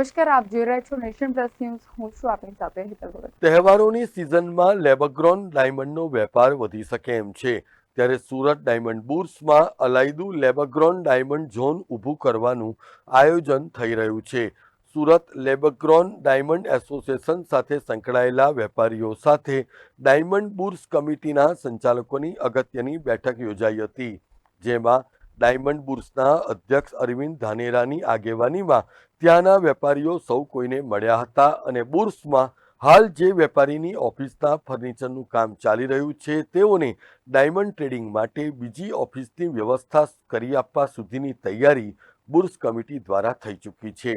નમસ્કાર, આપ જોઈ રહ્યા છો નેશન પ્લસ ન્યૂઝ. હું છું આપની સાથે હિતલ તહેવારોની સિઝનમાં લેબગ્રોન ડાયમંડનો વેપાર વધી શકે એમ છે. ત્યારે સુરત ડાયમંડ બુર્સમાં અલાયદું લેબગ્રોન ડાયમંડ ઝોન ઊભું કરવાનું આયોજન થઈ રહ્યું છે. સુરત લેબગ્રોન ડાયમંડ એસોસિએશન સાથે સંકળાયેલા વેપારીઓ સાથે ડાયમંડ બુર્સ કમિટીના સંચાલકોની અગત્યની બેઠક યોજાઈ હતી, જેમાં ડાયમંડ બુર્સના અધ્યક્ષ અરવિંદ ધાનેરાની આગેવાનીમાં ત્યાંના વેપારીઓ સૌ કોઈને મળ્યા હતા અને બુર્સમાં હાલ જે વેપારીની ઓફિસના ફર્નિચરનું કામ ચાલી રહ્યું છે, તેઓને ડાયમંડ ટ્રેડિંગ માટે બીજી ઓફિસની વ્યવસ્થા કરી આપવા સુધીની તૈયારી બુર્સ કમિટી દ્વારા થઈ ચૂકી છે.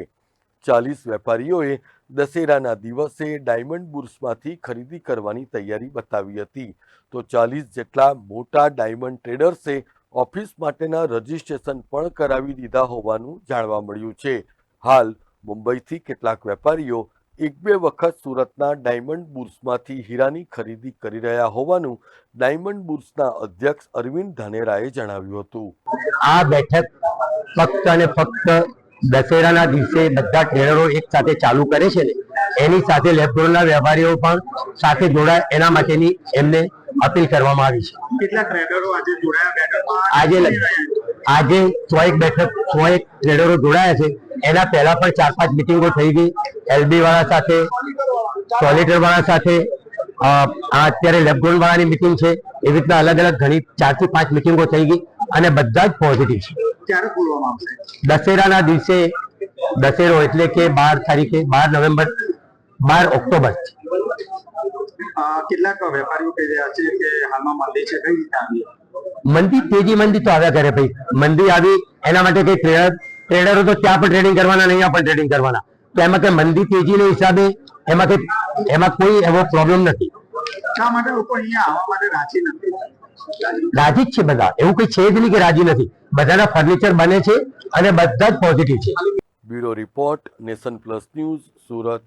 ચાલીસ વેપારીઓએ દશેરાના દિવસે ડાયમંડ બુર્સમાંથી ખરીદી કરવાની તૈયારી બતાવી હતી. તો ચાલીસ જેટલા મોટા ડાયમંડ ટ્રેડર્સે ઓફિસ માટેના રજિસ્ટ્રેશન પણ કરાવી દીધા હોવાનું જાણવા મળ્યું છે. હાલ મુંબઈથી કેટલાક વેપારીઓ એક બે વખત સુરતના ડાયમંડ બુર્સમાંથી હીરાની ખરીદી કરી રહ્યા હોવાનું ડાયમંડ બુર્સના અધ્યક્ષ અરવિંદ ધાનેરાએ જણાવ્યું હતું. આ બેઠક ફક્ત અને ફક્ત દશેરાના દિવસે બધા ટ્રેનરો એક સાથે ચાલુ કરે છે ને, એની સાથે લેબરોના વેપારીઓ પણ સાથે જોડાય, એના માટેની એમને અપીલ કરવામાં આવી છે. કેટલા ટ્રેડરો આજે જોડાયા બેઠકમાં આજે આજે સો એક બેઠક સો એક ટ્રેડરો જોડાયા છે. એના પહેલા પણ ચાર પાંચ મિટિંગો થઈ ગઈ. એલબી વાળા સાથે સોલિટર વાળા સાથે આ અત્યારે લેબગ્રોન વાળાની મિટિંગ છે. એવી રીતના અલગ અલગ ઘણી ચારથી પાંચ મિટિંગો થઈ ગઈ અને બધા જ પોઝિટિવ છે. ક્યારે ખોલવામાં આવશે? દશેરાના દિવસે દશેરો એટલે કે બાર તારીખે બાર નવેમ્બર બાર ઓક્ટોબર કેટલાક વેપારીઓ કહી રહ્યા છે કે હાલમાં મંદી છે કઈ રીતે આવી? મંદી તેજી મંદી તો આવ્યા કરે ભાઈ. મંદી આવી એના માટે કઈ ટ્રેડર ટ્રેડરો તો ત્યાં પણ ટ્રેડિંગ કરવાના ને અહીંયા પણ ટ્રેડિંગ કરવાના. તો એમાં કઈ મંદી તેજીના હિસાબે એમાં કઈ એમાં કોઈ એવો પ્રોબ્લેમ નથી. શા માટે લોકો અહીંયા આવવા માટે રાજી નથી? રાજી જ છે બધા. એવું કઈ છે જ નહીં કે રાજી નથી. બધાના ફર્નિચર બને છે અને બધા જ પોઝિટિવ છે. Bureau report nation plus news Surat.